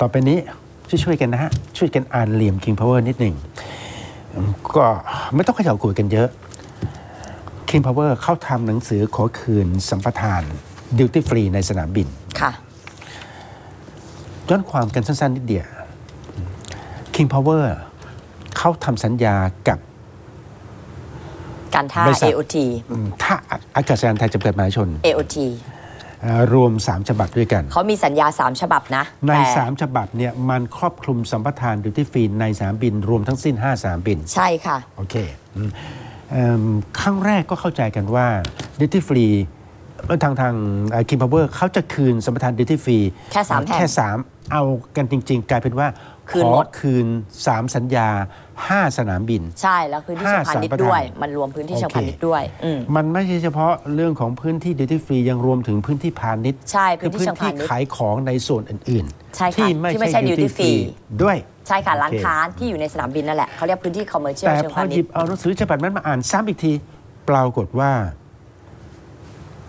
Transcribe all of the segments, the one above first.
ต่อไปนี้ช่วยช่วยๆกันนะฮะ ช่วยกันอ่านเหลี่ยม King Power นิดหนึ่ง ก็ไม่ต้องเขย่าขวดกันเยอะ King Power เข้าทำหนังสือขอคืนสัมปทาน Duty Free ในสนามบิน ค่ะย้อนความกันสั้นๆ นิดเดียว King Power เขาทำสัญญากับการท่าบริษัท AOT อืมท่าอากาศยานไทยจำกัดมหาชน AOT เอ่อ รวม 3 ฉบับด้วยกัน เขามีสัญญา 3 ฉบับนะ ในแต่3ฉบับเนี่ยมันครอบคลุมสัมปทานดิวตี้ฟรีในสนามบิน รวมทั้งสิ้น 5สนามบิน ใช่ค่ะ โอเคอืมเอิ่มครั้งแรกก็เข้าใจกันว่าดิวตี้ฟรีทางทางคิมพาวเวอร์เขาจะคืนสัมปทานดิวตี้ฟรีแค่สามแห่งแค่สามเอากันจริง ๆ กลายเป็นว่า คืขนอหมด คืน 3 สัญญา 5 สนามบิน ใช่แล้วพื้นที่ห้าเชิงพาณิชสัมปย์ทานด้วย มันรวมพื้นที่เชิงโอเคพาณิชย์ด้วยอืมมันไม่ใช่เฉพาะเรื่องของพื้นที่ดิวตี้ฟรียังรวมถึงพื้นที่พาณิชย์ใช่คืพื้นที่พื้นเชิงที่พาณิชย์ขายของในส่วนอื่นใช่ๆค่ะที่ไม่ที่ไม่ใช่ใช่ดิว duty ตี้ฟรี free ด้วยใช่ค่ะร้านโอเคค้าที่อยู่ในสนามบินนั่นแหละเขาเรียกพื้นที่คอมเมอร์เชียลแต่เชิงพอพาณิหชยิบย์เอาหนังสือฉบับนั้นมาอ่านซ้ำอีกทีปรากฏว่า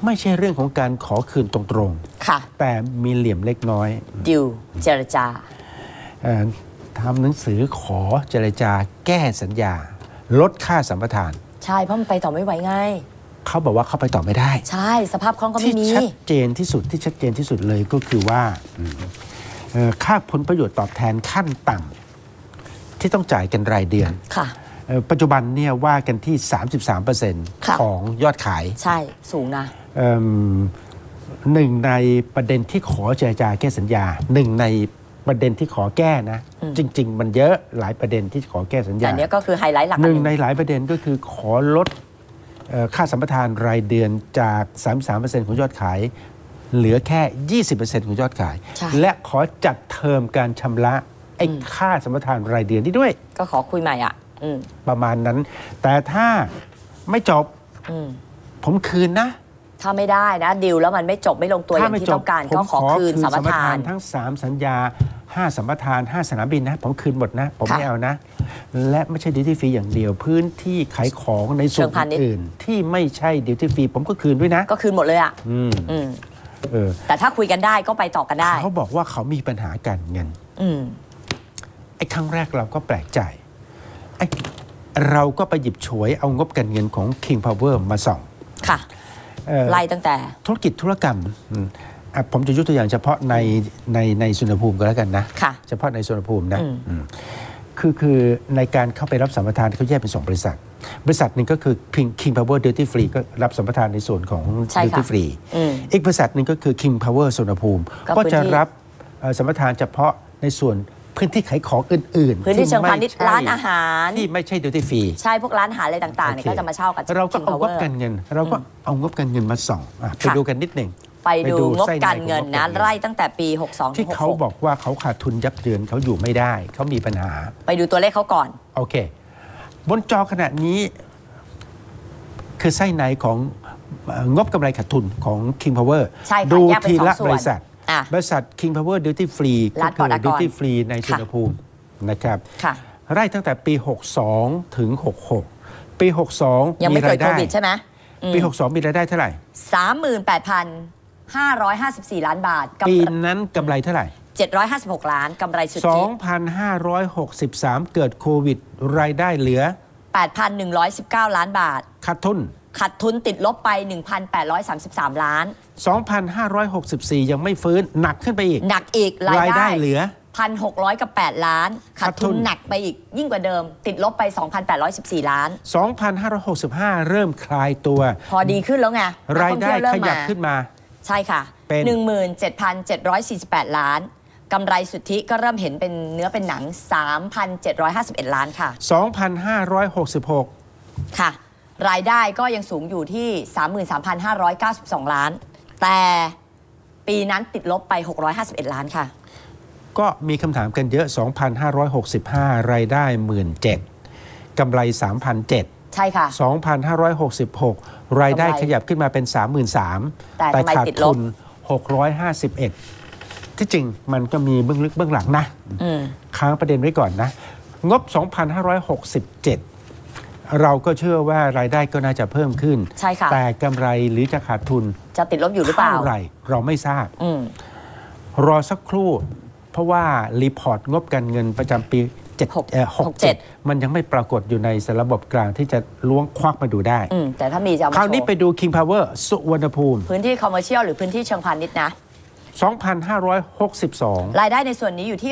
ไม่ใช่เรื่องของการขอคืนตรงค่ะๆแต่มีเหลี่ยมเล็กน้อยดิวเจรจาเอ่อ ทำหนังสือขอเจรจาแก้สัญญา ลดค่าสัมปทาน ใช่ เพราะมันไปต่อไม่ไหวไงเขาบอกว่าเขาไปต่อไม่ได้ ใช่ สภาพคล่องก็ไม่ที่มีชัดเจนที่สุดที่ชัดเจนที่สุดเลยก็คือว่าอืมเอ่อค่าผลประโยชน์ตอบแทนขั้นต่ำที่ต้องจ่ายกันรายเดือนค่ะเอ่อปัจจุบันเนี่ยว่ากันที่ค่ะ33%ของยอดขาย ใช่สูงนะเอิ่มหนึ่งในประเด็นที่ขอเจรจาแก้สัญญาหนึ่งใน ประเด็นที่ขอแก้นะอืมจริง ๆ มันเยอะหลายประเด็นที่ขอแก้สัญแต่ญาอันเนี้ยก็คือไฮไลท์หลักหนึ่งอัในหลายประเด็นก็คือขอลดเอ่อค่าสัมปทานรายเดือนจาก 33%ของยอดขาย เหลือแค่ 20%ของยอดขายใช่และขอจัดเทอมการชำระไอ้ค่าสัมปทานรายเดือนนี้ด้วย ก็ขอคุยใหม่อะอืมประมาณนั้น แต่ถ้าไม่จบอืมผมคืนนะ ถ้าไม่ได้นะดิวแล้วมันไม่จบไม่ลงตัวอย่างที่ต้องการผมก็ขอคืนสัมปทานทั้ง 3 สัญญา 5สัมปทาน5สนามบินนะ ผมคืนหมดนะ ผมค่ะไม่เอานะ และไม่ใช่ดิวตี้ฟรีอย่างเดียว พื้นที่ขายของในส่วนเชิงพาณิชย์อื่น ที่ไม่ใช่ดิวตี้ฟรีผมก็คืนด้วยนะ ก็คืนหมดเลยอะอืมอืมเออแต่ถ้าคุยกันได้ก็ไปต่อกันได้ เขาบอกว่าเขามีปัญหาการเงินอืมไอ้ครั้งแรกเราก็แปลกใจไอ้เราก็ไปหยิบฉวยเอางบการเงินของ King Power มาส่อง ค่ะเอ่อไล่ตั้งแต่ธุรกิจธุรกรรม อืมอะผมจะยกตัวอย่างเฉพาะในในในสุนทรภูมิก็แล้วกันนะ ค่ะ เฉพาะในสุนทรภูมินะอืม อืมคือคือในการเข้าไปรับสัมปทานเขาแยกเป็นสองบริษัท บริษัทหนึ่งก็คือ King King Power Duty Free ก็รับสัมปทานในส่วนของ ใช่ค่ะ Duty Free อืม อีกบริษัทหนึ่งก็คือ King Power สุนทรภูมิ ก็ก็พื้นจะที่รับเอ่อสัมปทานเฉพาะในส่วนพื้นที่ขายของอื่นๆพื้นที่เชิงพาณิชย์ไม่ใช่ร้านอาหาร ที่ไม่ใช่ Duty Free ใช่พวกร้านอาหารอะไรต่างๆเนี่ยโอคก็จะมาเช่ากับ เราก็ King เอางบ Power การเงิน เราก็เอางบการเงินมาส่องอะไปค่ะดูกันนิดหนึ่ง ไปดูไปดูงบไส้ในการเงินของงบนะการเงิน ไล่ตั้งแต่ปี 62ที่ถึงเขาบอกว่าเขาขาดทุนยับเยินเขาอยู่ไม่ได้ เขามีปัญหา 66ไปดูตัวเลขเขาก่อน โอเค บนจอขณะนี้ คือไส้ในของเอ่องบกำไรขาดทุนของ King Power ใช่ค่ะดูแยกเป็นทีสองละส่วนบริษัท อะบริษัท King Power Duty Free ก็ร้านคืปตท Duty Free ในสุนทรภูมินะครับค่ะ ไล่ตั้งแต่ปี 62 ถึง 66 ปี 62 ยังไม่เกิดรายโคได้วิดใช่ไหมอืมปี 62 มีรายได้เท่าไหร่ 38,554 ล้านบาทกำปีไรนั้นกำไรเท่าไหร่ 756 ล้านกำไรสุทธิ2,563 เกิดโควิด รายได้เหลือ 8,119 ล้านบาท ขาดทุน ขาดทุนติดลบไป 1,833 ล้าน 2,564 ยังไม่ฟื้นหนักขึ้นไปอีก หนักอีกรายรายได้ได้ เหลือ 1,600 กับ 8 ล้าน ขาดขาดทุทุนน หนักไปอีกยิ่งกว่าเดิม ติดลบไป 2,814 ล้าน 2,565 เริ่มคลายตัว พอดีขึ้นแล้วไงรายได้นักท่องขเที่วเริ่มยับมาขึ้นมา ใช่ค่ะ เป็น 17,748 ล้านกำไรสุทธิก็เริ่มเห็นเป็นเนื้อเป็นหนัง 3,751 ล้านค่ะ 2,566 ค่ะ รายได้ก็ยังสูงอยู่ที่ 33,592 ล้าน แต่ปีนั้นติดลบไป 651 ล้านค่ะ ก็มีคำถามกันเยอะ 2,565 รายได้ 17,000กำไร3,007ใช่ค่ะ 2,566 รายได้กำไรขยับขึ้นมาเป็น 33,000แต่แต่กำไรขาดติดลบทุน 651 ที่จริงมันก็มีเบื้องลึกเบื้องหลังนะอืมค้างประเด็นไว้ก่อนนะ งบ 2,567 เราก็เชื่อว่ารายได้ก็น่าจะเพิ่มขึ้นใช่ค่ะแต่กำไรหรือจะขาดทุน จะติดลบอยู่หรือเปล่าเท่าไหร่เราไม่ทราบอืมรอสักครู่พอราะว่ารีพอร์ตงบการเงินประจำปี 7หกเอ่อหกเจ็ด67 มันยังไม่ปรากฏอยู่ในระบบกลางที่จะล้วงควักมาดูได้ อืมแต่ถ้ามีจะเอามาคราวโชนี้ว์ไปดู King Power สุวรรณภูมิ พื้นที่คอมเมอร์เชียลหรือพื้นที่เชิงพาณิชย์นะ 2,562 รายได้ในส่วนนี้อยู่ที่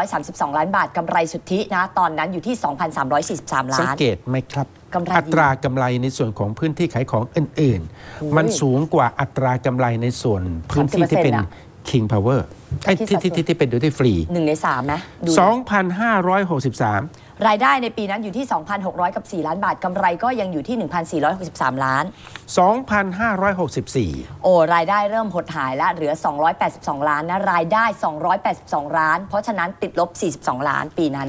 6,732 ล้านบาทกำไรสุทธินะ ตอนนั้นอยู่ที่ 2,343 สังล้าน เกตไหมครับ กำไรดี อัตรากำไรในส่วนของพื้นที่ขายของอื่น ๆ มันสูงกว่าอัตรากำไรในส่วนพื้นที่ที่เป็น30% King Power ไอ้ที่ที่ที่ที่เป็นดูที่ฟรีหนึ่งในสามนะดู2,563 รายได้ในปีนั้นอยู่ที่ 2,600 กับ 4 ล้านบาทกำไรก็ยังอยู่ที่ 1,463 ล้าน 2,564 โอ้รายได้เริ่มหดหายแล้วเหลือ 282 ล้านนะรายได้ 282 ล้าน เพราะฉะนั้นติดลบ 42 ล้านปีนั้น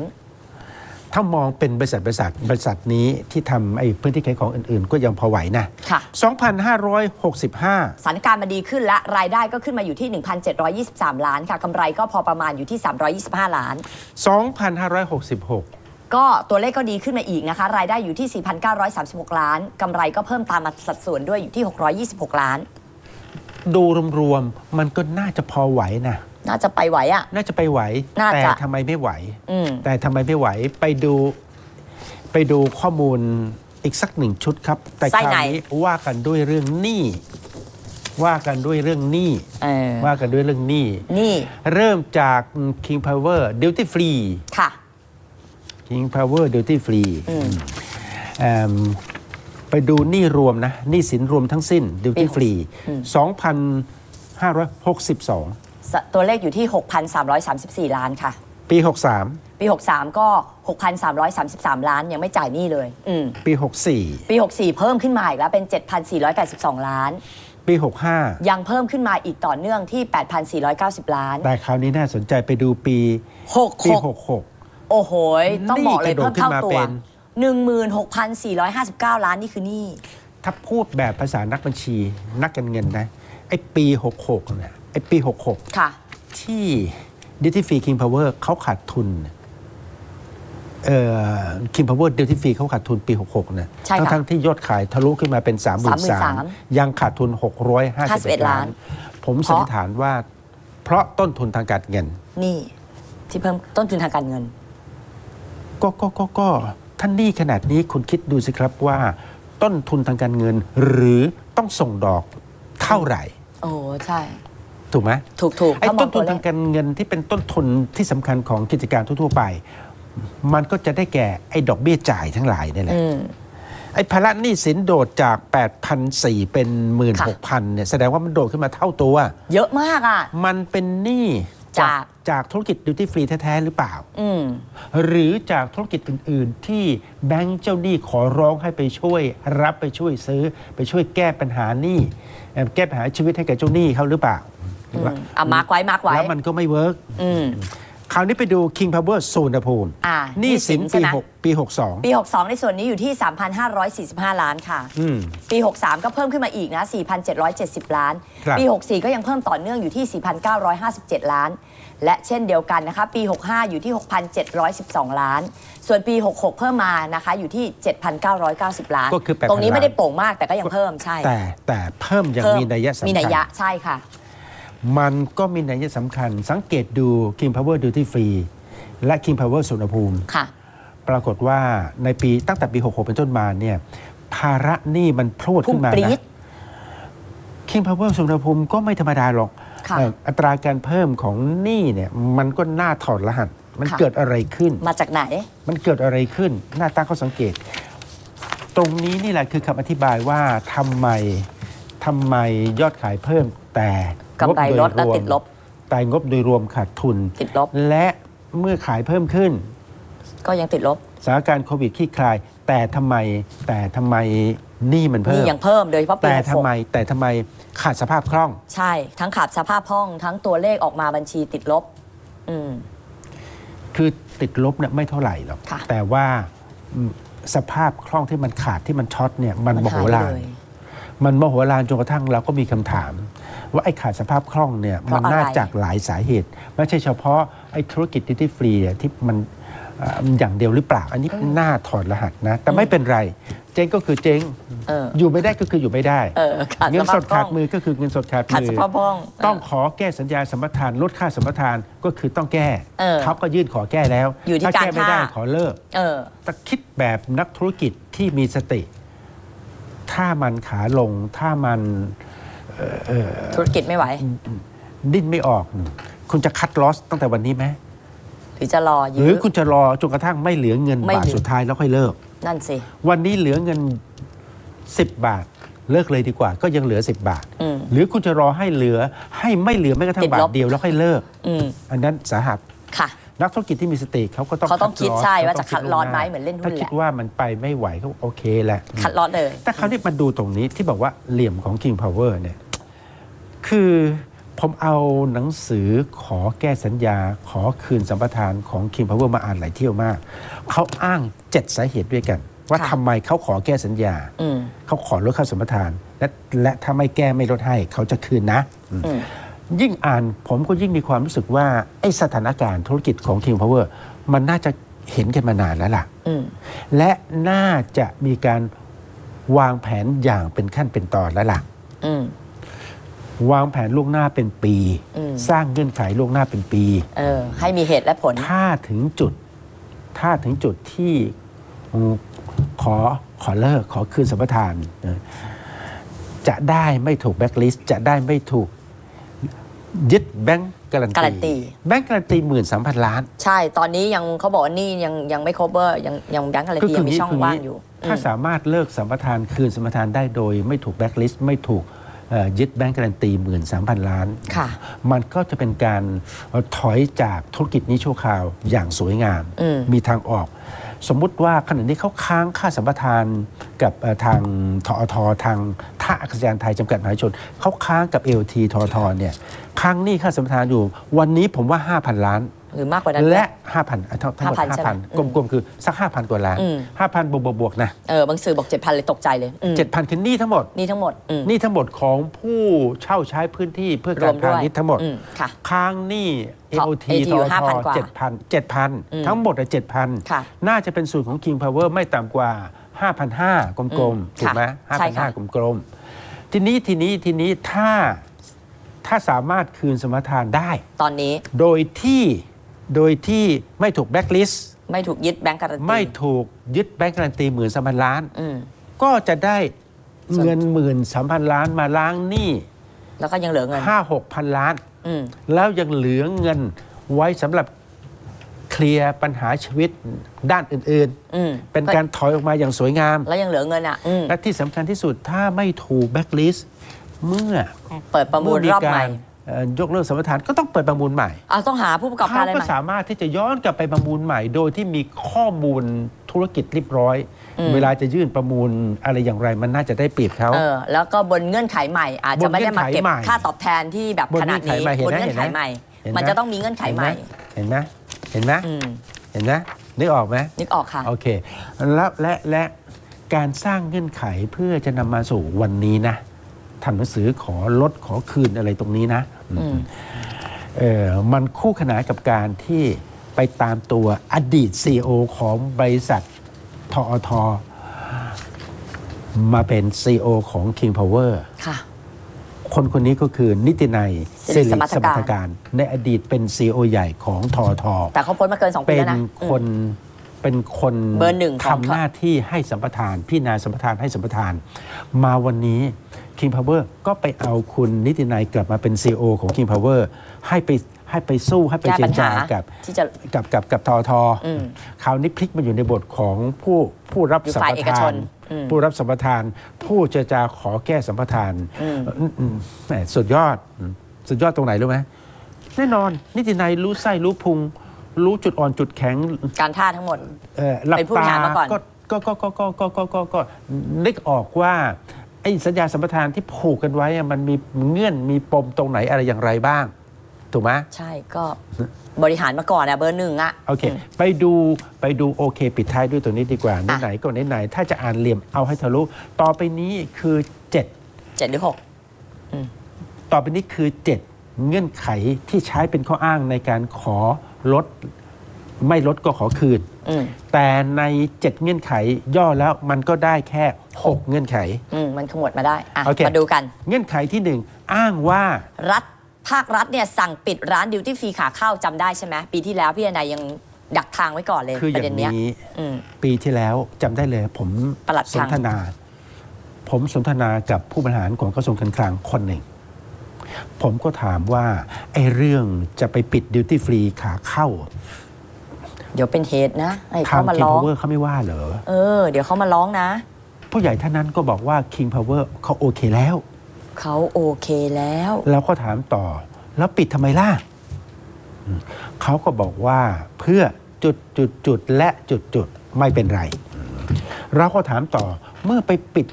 ถ้ามองเป็นบริษัทบริษัทบริษัทนี้ที่ทำไอ้พื้นที่ขายของอื่นๆ ก็ยังพอไหวนะค่ะ 2,565 สถานการณ์มาดีขึ้นและรายได้ก็ขึ้นมาอยู่ที่ 1,723 ล้านค่ะกำไรก็พอประมาณอยู่ที่ 325 ล้าน 2,566ก็ตัวเลขก็ดีขึ้นมาอีกนะคะ รายได้อยู่ที่ 4,936 ล้าน กำไรก็เพิ่มตามมาสัดส่วนด้วยอยู่ที่ 626 ล้าน ดูรวมๆ มันก็น่าจะพอไหวนะ น่าจะไปไหวอะ่ะน่าจะไปไหว น่าแต่จะทำไมไม่ไหว อืม แต่ทำไมไม่ไหวไปดูไปดูข้อมูลอีกสักหนึ่งชุดครับ แต่คไส้ราวไหน นี้ว่ากันด้วยเรื่องหนี้ว่ากันด้วยเรื่องหนี้เออว่ากันด้วยเรื่องหนี้นี่เริ่มจาก King Power Duty Free ค่ะ King Power Duty Free อืม เอิ่มไปดูหนี้รวมนะหนี้สินรวมทั้งสิ้น Duty ปีหก Free อืม2,562 สตัวเลขอยู่ที่ 6,334 ล้านค่ะ ปี 63 ปี 63 ก็ 6,333 ล้านยังไม่จ่ายหนี้เลยอืมปีปี 64 เพิ่มขึ้นมาอีกแล้วเป็น 7,482 ล้าน64ปี 65 ยังเพิ่มขึ้นมาอีกต่อเนื่องที่ 8,490 ล้าน แต่คราวนี้น่าสนใจไปดูปีปี 66 66 โอ้โหยต้องบอกเลยหนี้กระโดดเพิ่มเท่าขึ้นมาตัวเป็น16,459 ล้านนี่คือหนี้ ถ้าพูดแบบภาษานักบัญชีนักการเงินนะไอ้ปี 66เนี่ย ไอ้ปีค่ะ66ที่ Duty Free King Power เขาขาดทุนเอ่อ King Power Duty Free เขาขาดทุนปี 66นะใช่ค่ะทั้งๆที่ยอดขายทะลุขึ้นมาเป็น 33,000 33,000ยังขาดทุน 651 51ล้านผมสันนิษฐานว่า เพราะต้นทุนทางการเงิน นี่ ที่เพิ่มต้นทุนทางการเงิน ก็ก็ก็ก็ท่านหนี้ขนาดนี้คุณคิดดูสิครับว่า ต้นทุนทางการเงิน หรือต้องส่งดอกเท่าไหร่ โอ้ใช่ ถูกไหมถูกถูกไอ้ถ้ามต้องนตัทุวนเลทางขการเงินที่เป็นต้นทุนที่สำคัญของกิจการทั่วๆไป มันก็จะได้แก่ไอ้ดอกเบี้ยจ่ายทั้งหลายนี่แหละอืมไอ้ภาระหนี้สินโดดจาก8,400เป็น 16,000เนี่ยแสดงว่ามันโดดขึ้นมาเท่าตัว เยอะมากอะ มันเป็นหนี้จากจากธุรกิจดิวตี้ฟรีแท้ๆหรือเปล่าอืมหรือจากธุรกิจอื่น ๆ ที่แบงก์เจ้าหนี้ขอร้องให้ไปช่วย รับไปช่วยซื้อ ไปช่วยแก้ปัญหาหนี้เอ่อแก้ปัญหาชีวิตให้กับเจ้าหนี้เขาหรือเปล่า อืมอะมาร์กไว้มาร์กไว้แล้วมันก็ไม่เวิร์กอืม คราวนี้ไปดู King Power สุวรรณภูมิอ่าหนี้สินใช่ปีไหม6ปี62ปี 62 ในส่วนนี้อยู่ที่ 3,545 ล้านค่ะ อืม ปี 63 ก็เพิ่มขึ้นมาอีกนะ 4,770 ล้าน ครับ ปี 64 ก็ยังเพิ่มต่อเนื่องอยู่ที่ 4,957 ล้าน และเช่นเดียวกันนะคะ ปี 65 อยู่ที่ 6,712 ล้าน ส่วนปี 66 เพิ่มมานะคะอยู่ที่ 7,990 ล้าน ก็คือ8,000 ตรงนี้ไม่ได้โป่งมากแต่ก็ยังเพิ่มใช่แต่แต่เพิ่มอย่างเพิ่มีนัยสำคัญ มีนัยยะใช่ค่ะ มันก็มีนัยสำคัญ สังเกตดู King Power Duty Free และ King Power สุวรรณภูมิ ค่ะ ปรากฏว่าในปีตั้งแต่ปี 66 เป็นต้นมาเนี่ยภาระหนี้มันพรวดพุ่ขึ้งนมาปรี๊ด นะ King Power สุวรรณภูมิก็ไม่ธรรมดาหรอกค่ะเอ่ออัตราการเพิ่มของหนี้เนี่ยมันก็น่าถอดรหัส มันค่ะ เกิดอะไรขึ้น มาจากไหน มันเกิดอะไรขึ้นน่าตั้งข้อสังเกต ตรงนี้นี่แหละคือคำอธิบายว่าทำไมทำไมยอดขายเพิ่มแต่ กำไรงโยลดและรวมติดลบ แต่งบโดยรวมขาดทุน ติดลบ และเมื่อขายเพิ่มขึ้น ก็ยังติดลบสถานการณ์โควิดคลี่คลาย แต่ทำไมแต่ทำไมหนี้มันเพิ่นี่มยังเพิ่มโดยเฉพาะปีแต่ทำ66ไมแต่ทำไมขาดสภาพคล่อง ใช่ ทั้งขาดสภาพห้อง ทั้งตัวเลขออกมาบัญชีติดลบ อืมคือติดลบเนี่ยไม่เท่าไหร่หรอกค่ะแต่ว่าอืมสภาพคล่องที่มันขาดที่มันช็อตเนี่ย มันโมโหหายลานเลยมันโมโหลานจนกระทั่งเราก็มีคำถาม ว่าไอ้ขาดสภาพคล่องเนี่ยเพมัราะนน่าอะไรจากหลายสาเหตุ ไม่ใช่เฉพาะไอ้ธุรกิจดิจิฟรีที่มันเอ่ออย่างเดียวหรือเปล่า อันนี้น่าถอดรหัสนะ แต่ไม่เป็นไร เจ๊งก็คือเจ๊งเอออยู่ไม่ได้ก็คืออยู่ไม่ได้เออขาดเงินสสภาดพคล่ขาอดงมือก็คือเงินสดขาดขาดมืสอภาพคล่องต้องขอแก้สัญญาสัมปทานลดค่าสัมปทานก็คือต้องแก้เออเขาก็ยื่นขอแก้แล้วอยู่ที่ถ้าแก้การไม่ได้ท่าขอเลิกเออแต่คิดแบบนักธุรกิจที่มีสติ ถ้ามันขาลงถ้ามัน ธุรกิจไม่ไหว ดิ้นไม่ออก คุณจะคัดลอสตั้งแต่วันนี้ไหมหรือจะรอหยื้รืออคุณจะรอจนกระทั่งไม่เหลือเงินไม่บาทเหลือสุดท้ายแล้วค่อยเลิก นั่นสิ วันนี้เหลือเงิน 10 บาท เลิกเลยดีกว่า ก็ยังเหลือ 10 บาทอืมหรือคุณจะรอให้เหลือ ให้ไม่เหลือแม้กระทั่ติงดบาลทบเดียวแล้วค่อยเลิกอืมอันนั้นสาหัสค่ะนักธุรกิจที่มีสติเขาก็ต้องเขาต้องคิดลสใช่เขว่าต้จะงคัดล่วงลอสน้ไหมเหมือนเล่นหุ้นถ้าคิดแหละว่ามันไปไม่ไหวก็โอเคแหละคัดลอสเลย แต่คราวนี้มาดูตรงนี้ที่บอกว่าเหลี่ยมของ King Power เนี่ย คือผมเอาหนังสือขอแก้สัญญาขอคืนสัมปทานของ King Power มาอ่านหลายเที่ยวมาก เขาอ้างเจ็ดสาเหตุด้วยกัน ว่าค่ะทำไมเขาขอแก้สัญญา อืม เขาขอลดค่าสัมปทาน และและถ้าไม่แก้ไม่ลดให้เขาจะคืนนะอืมยิ่งอ่านผมก็ยิ่งมีความรู้สึกว่า ไอ้สถานการณ์ธุรกิจของ King Power มันน่าจะเห็นกันมานานแล้วล่ะ อืม และน่าจะมีการวางแผนอย่างเป็นขั้นเป็นตอนแล้วล่ะ อืม วางแผนล่วงหน้าเป็นปีอืมสร้างเงื่อนไขล่วงหน้าเป็นปีเออให้มีเหตุและผล ถ้าถึงจุด ถ้าถึงจุดที่ขอขอเลิกขอคืนสัมปทานเออจะได้ไม่ถูกแบ็กลิสต์จะได้ไม่ถูกยึดแบงก์การันการันตีตี แบงก์การันตีหมื่นสามพันล้าน ใช่ตอนนี้ยังเขาบอกว่านี่ยังยังไม่ครบเบอร์ยังยังแบงก์การันตียังมีช่องว่างอยู่ ถ้าอืมสามารถเลิกสัมปทานคืนสัมปทานได้โดย ไม่ถูกแบ็กลิสต์ไม่ถูกเอ่อ ยึดแบงก์การันตีหมื่นสามพันล้านค่ะมันก็จะเป็นการเอ่อถอยจากธุรกิจนี้ชั่วคราวอย่างสวยงามอืมมีทางออก สมมุติว่าขณะนี้เขาค้างค่าสัมปทานกับเอ่อทางทอททางท่าอากาศยานไทยจำกัดมหาชน เขาค้างกับเอลทีทอทเนี่ยค้างหนี้ค่าสัมปทานอยู่ วันนี้ผมว่า 5,000 ล้าน หรือมากกว่านั้น และด้วย5,000อะทั้งทั้งหมด5,000ใช่ไหมอืม5,000 กลมๆ คือสัก 5,000 กว่าล้าน อืม 5,000 บวกบวกๆนะเออบางสื่อบอกเจ็ดพันเลยตกใจเลยอืม7,000คือหนี้ทั้งหมดนี่ทั้งหมดอืมหนี้ทั้งหมดของผู้เช่าใช้พื้นที่เพื่อรกาวรมด้พาวยณิชย์ทั้งหมด อืมค่ะ ค้างหนี้ท็อป AOT ATU ทอท5,000กว่าเจ็ดพันเจ็ดพันอืมทั้งหมดอะเจ็ดพันค่ะน่าจะเป็นส่วนของ King Power ไม่ต่ำกว่า 5,500 กลมอืมๆ ถูกไหมค่ะใช่ค่ะ 5,500 กลมๆ ทีนี้ทีนี้ทีนี้ถ้าถ้าสามารถคืนสมรทานได้ ตอนนี้ โดยที่ โดยที่ไม่ถูกแบ็กลิสต์ไม่ถูกยึดแบงก์การันตีไม่ถูกยึดแบงก์การันตีหมื่นสามพันล้าน อืม ก็จะได้เงินหมื่นสามพันล้านมาล้างหนี้แล้วก็ยังเหลือเงินห้าหกพันล้าน อืม แล้วยังเหลือเงินไว้สำหรับเคลียร์ปัญหาชีวิตด้านอื่นอืมๆ เป็นการถอยออกมาอย่างสวยงาม แล้วยังเหลือเงินอะอืมและที่สำคัญที่สุดถ้าไม่ถูกแบ็กลิสต์เมื่อ เปิดประมูลเมื่รอบใหม่การเอ่อ ยกเลิกสัมปทานก็ต้องเปิดประมูลใหม่อะต้องหาผู้ประกอบการเขาอะไรก็ใหม่ สามารถที่จะย้อนกลับไปประมูลใหม่ โดยที่มีข้อมูลธุรกิจเรียบร้อย อืม เวลาจะยื่นประมูลอะไรอย่างไรมันน่าจะได้เปรียบเขา เออแล้วก็บนเงื่อนไขใหม่ อาจจะไม่ได้มาเก็บบนเงื่อนไขใหม่ค่าตอบแทนที่แบบบนขนาดนี้เงื่อนไขใหม่เห็นบนไหมเงื่อนไขเห็นไหมใหม่เห็นไหม มันจะต้องมีเงื่อนไขใหม่เห็นไหมเห็นไหมอืมเห็นไหมนึกออกไหม นึกออกค่ะ โอเคแล้วและและการสร้างเงื่อนไขเพื่อจะนำมาสู่วันนี้นะทำหนังสือขอลดขอคืนอะไรตรงนี้นะอื มเออมันคู่ขนานกับการที่ไปตามตัวอดีต CEO ของบริษัททอทมาเป็น CEO ของ King Power ค่ะคนคนนี้ก็คือนิตินัยสิริสมรรถการสมรรถการในอดีตเป็น CEO ใหญ่ของทอทแต่เขาพ้นมาเกิน 2 ปีเป็นแล้วนะคนอืม เป็นคนเบอร์หนึ่งของทำหน้าที่ให้สัมปทาน พี่นาสัมปทานให้สัมปทาน มาวันนี้ King Power ก็ไปเอาคุณนิตินัยกลับมาเป็น CEO ของ King Power ให้ไปให้ไปสู้ให้ไปแก้เจปัรญจาหากับที่จะกับกับกับทอทอืมคราวนี้พลิกมาอยู่ในบทของผู้ผู้รับอยู่สัมฝ่ายปเอกทาชนน อืม ผู้รับสัมปทาน ผู้เจรจาขอแก้สัมปทานอืมอืมอืมแหมสุดยอดอืมสุดยอดตรงไหนรู้ไหมแน่นอนนิตินัยรู้ไส้รู้พุง รู้จุดอ่อนจุดแข็งการท่าทั้งหมด เอ่อหลับเป็นผู้บริตาหารมาก่อน ก็ก็ก็ก็ก็ก็ก็ก็ก็นึกออกว่าไอ้สัญญาสัมปทานที่ผูกกันไว้อะมันมีเงื่อนมีปมตรงไหนอะไรอย่างไรบ้าง ถูกไหม ใช่ก็บริหารมาก่อนอะเบอร์หนึ่งอะ โอเค ไปดูไปดูโอเค ปิดท้ายด้วยตัวนี้ดีกว่าอะไหนๆก็ไหนๆถ้าจะอ่านเหลี่ยมเอาให้ทะลุ ต่อไปนี้คือ 7 เจ็ดหรือหกต่อไปนี้คือ 7 เงื่อนไขที่ใช้เป็นข้ออ้างในการขอ ลดไม่ลดก็ขอคืน อืมแต่ใน 7 เงื่อนไขย่อแล้วมันก็ได้แค่ 6 เงื่อนไข อืมมันขมวดมาได้อะโอเค มาดูกัน เงื่อนไขที่1 อ้างว่ารัฐภาครัฐเนี่ยสั่งปิดร้านดิวตี้ฟรีขาเข้าจำได้ใช่ไหมปีที่แล้วพี่นายยังดักทางไว้ก่อนเลยคืออประเด็ย่านงเนี้ยนี้ อืม ปีที่แล้วจำได้เลย ผมประหลัดสคลันง ทนา ผมสนทนากับผู้บริหารของกระทรวงการคลังคนหนึ่ง ผมก็ถามว่าไอ้เรื่องจะไปปิดดิวตี้ฟรีขาเข้าเดี๋ยวเป็นเหตุนะให้ทางเขามา King ร้อง Power เขาไม่ว่าเหรอ เออ เดี๋ยวเขามาร้องนะ ผู้ใหญ่ท่านนั้นก็บอกว่า King Power เขาโอเคแล้ว เขาโอเคแล้ว แล้วก็ถามต่อ แล้วปิดทำไมล่ะอืมเขาก็บอกว่าเพื่อจุดจุดจุดและจุดจุดไม่เป็นไรอืมเราก็ถามต่อเมื่อไปปิด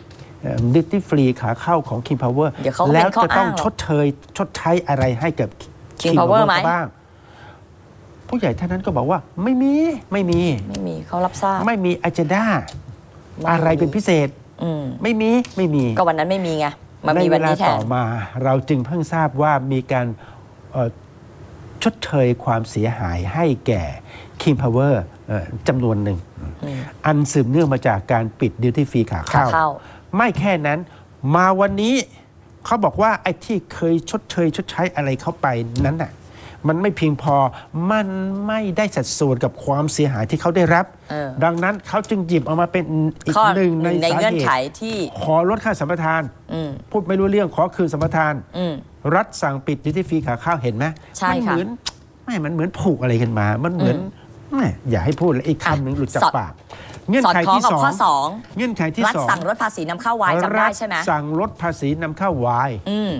ดิจิฟรีขาเข้าของ King Power เดี๋ยวเขาก็แล้วเป็นข้อจะต้องอ้างหรอกชดเชย ชดใช้อะไรให้กับ King Power ไหม บ้าง ผู้ใหญ่ท่านนั้นก็บอกว่าไม่มีไม่มี ไม่มีเขารับทราบ ไม่มีอ g e n d a ไม่อะไรเป็นพิเศษ อืมไม่มีไม่มี ก็วันนั้นไม่มีไงมาในมีเววันลานี้แทต่อนมาเราจึงเพิ่งทราบว่ามีการเอ่อชดเชยความเสียหายให้แก่ King Power เอ่อจำนวนหนึ่งอืมอันสืบเนื่องมาจากการปิดดิวตี้ฟรีขาขาเข้าเข้า ไม่แค่นั้นมาวันนี้เขาบอกว่าไอ้ที่เคยชดเชยชดใช้อะไรเข้าไปนั้นน่ะมันไม่เพียงพอมันไม่ได้สัดส่วนกับความเสียหายที่เขาได้รับเออดังนั้นเขาจึงหยิบเอามาเป็นอีกข้อหนึ่งในในสาเงื่อนเหไขตุที่ขอลดค่าสัมปทานอืมพูดไม่รู้เรื่องขอคืนสัมปทานอืมรัฐสั่งปิดดิจิฟรีขาข้าวเห็นไหมใช่มัค่ะเหมือนไม่มันเหมือนผูกอะไรกันมา มันเหมือนแม่อย่าให้พูดเลยอีกคำหนึ่งหลุดจากสอดปาก เงื่อนสอดไขคล้องที่กับสองข้อสองเงื่อนไขที่รัฐสองสั่งลดภาษีนำเข้าวายจำได้ใช่ไหมรัฐสั่งลดภาษีนำเข้าวาย อืม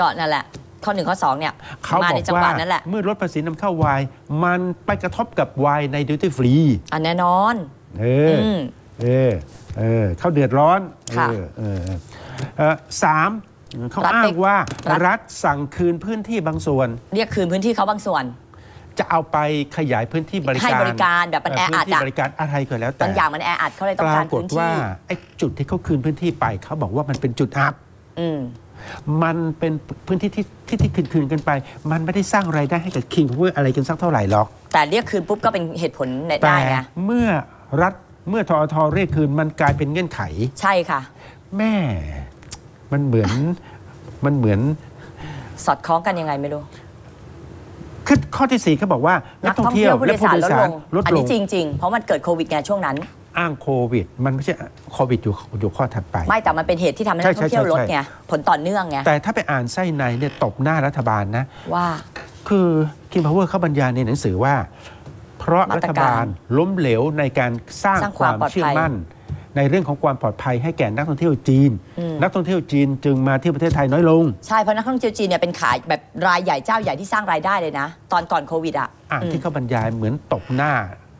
ก็นั่นแหละ ข้อหนึ่งข้อสองเนี่ยเขามาบอในกจังหว่า วะนั้นแหละ เมื่อลดภาษีนำเข้าวาย มันไปกระทบกับวายในดิวตี้ฟรีอันแน่นอน เอออม เออเออเขาเดือดร้อนค่ะเออเออเออสามเขารัฐอ้าไปงว่ารัฐ รัฐสั่งคืนพื้นที่บางส่วน เรียกคืนพื้นที่เขาบางส่วน จะเอาไปขยายพื้นที่บริการให้บริการแบบมันแออัดพื้นที่อะบริการอะไรก็แล้วแต่บางอย่างมันแออัดเขาเลยต้องปการรากฏพื้นว่าที่ไอ้จุดที่เขาคืนพื้นที่ไปเขาบอกว่ามันเป็นจุดอับ อืม มันเป็นพื้นที่ที่ที่ที่คืนคืนๆกันไป มันไม่ได้สร้างไรายได้ให้กับคิงพาวเวอร์อะไรกันสักเท่าไหร่หรอก แต่เรียกคืนปุ๊บก็เป็นเหตุผลแต่ได้ไงเมื่อรัฐเมื่อทอทเรียกคืนมันกลายเป็นเงื่อนไข ใช่ค่ะ แม่ มันเหมือน มันเหมือน สอดคล้องกันยังไงไม่รู้ คือข้อที่สี่เขาบอกว่านันักกท่ท่อองงเที่เที่ยยววผู้และโดยผู้สารโดยลดสาลรงลดอันลนี้งจริง ๆ เพราะมันเกิดโควิดไงช่วงนั้น อ้างโควิด มันไม่ใช่โควิดอยู่อยู่ข้อถัดไป ไม่แต่มันเป็นเหตุที่ทำให้ใช่นักท่องเที่ยวใช่ลดใช่ ไงผลต่อเนื่องไงแต่ถ้าไปอ่านไส้ในเนี่ยตบหน้ารัฐบาลนะ ว่า คือคิมพาวเวอร์เขาบรรยายในหนังสือว่า เพราะมารัตฐรการบาลล้มเหลวในการสร้างสร้างความมคาวปลอดภัยเชื่อมั่น ในเรื่องของความปลอดภัยให้แก่นักท่องเที่ยวจีนอืมนักท่องเที่ยวจีนจึงมาที่ประเทศไทยน้อยลง ใช่ เพราะนักท่องเที่ยวจีนเนี่ยเป็นขายแบบรายใหญ่เจ้าใหญ่ที่สร้างรายได้เลยนะ ตอนก่อนโควิดอะอ่านอืมที่เขาบรรยายเหมือนตบหน้า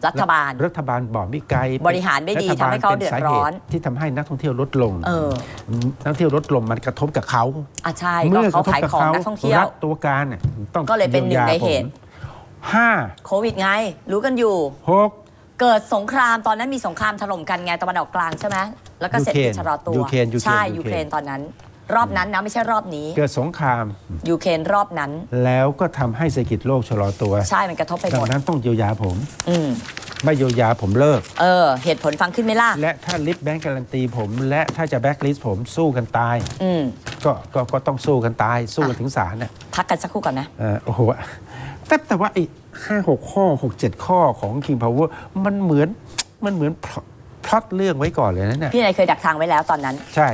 รัฐบาล รัฐบาลบอกไม่ไกลบริหารไม่ดีฐบลทำให้เขาเดือดร้อนป็สาเหตุที่ทำให้นักท่องเที่ยวลดลงเออนักท่องเที่ยวลดลงมันกระทบกับเขาอะใช่ก็เขาขายของนักท่องเที่ยวรัฐตัวการเนี่ยต้องก็เลยเป็นหนึ่งในเหตุห้าโควิดไง รู้กันอยู่หก เกิดสงครามตอนนั้นมีสงครามถล่มกันไงตะวันออกกลางใช่ไหมแล้วก็เศรษฐกิจชะลอตัวยูเครนยูเครนใช่ยูยูเคเครรนนตอนนั้น รอบนั้นนะไม่ใช่รอบนี้เกิดสงครามยูเครนรอบนั้น แล้วก็ทำให้เศรษฐกิจโลกชะลอตัวใช่มันกระทบไปหดัมงดนั้นต้องเยียวยาผม อืมไม่เยียวยาผมเลิก เออ เหตุผลฟังขึ้นไหมล่ะและถ้าลิฟแบงก์การันตีผม และถ้าจะแบ็กลิสผมสู้กันตาย อืมก็ก็ก็ต้องสู้กันตาย สู้กันอะถึงศาลน่ะพักกันสักครู่ก่อนนะ เออโอ้โห แต่แต่ว่าไอ้ห้าหกข้อหกเจ็ดข้อของ King Power มันเหมือนมันเหมือนพล็อตพล็อตเรื่องไว้ก่อนเลยนะเนี่ยพี่นายเคยดักทางไว้แล้วตอนนั้น ใช่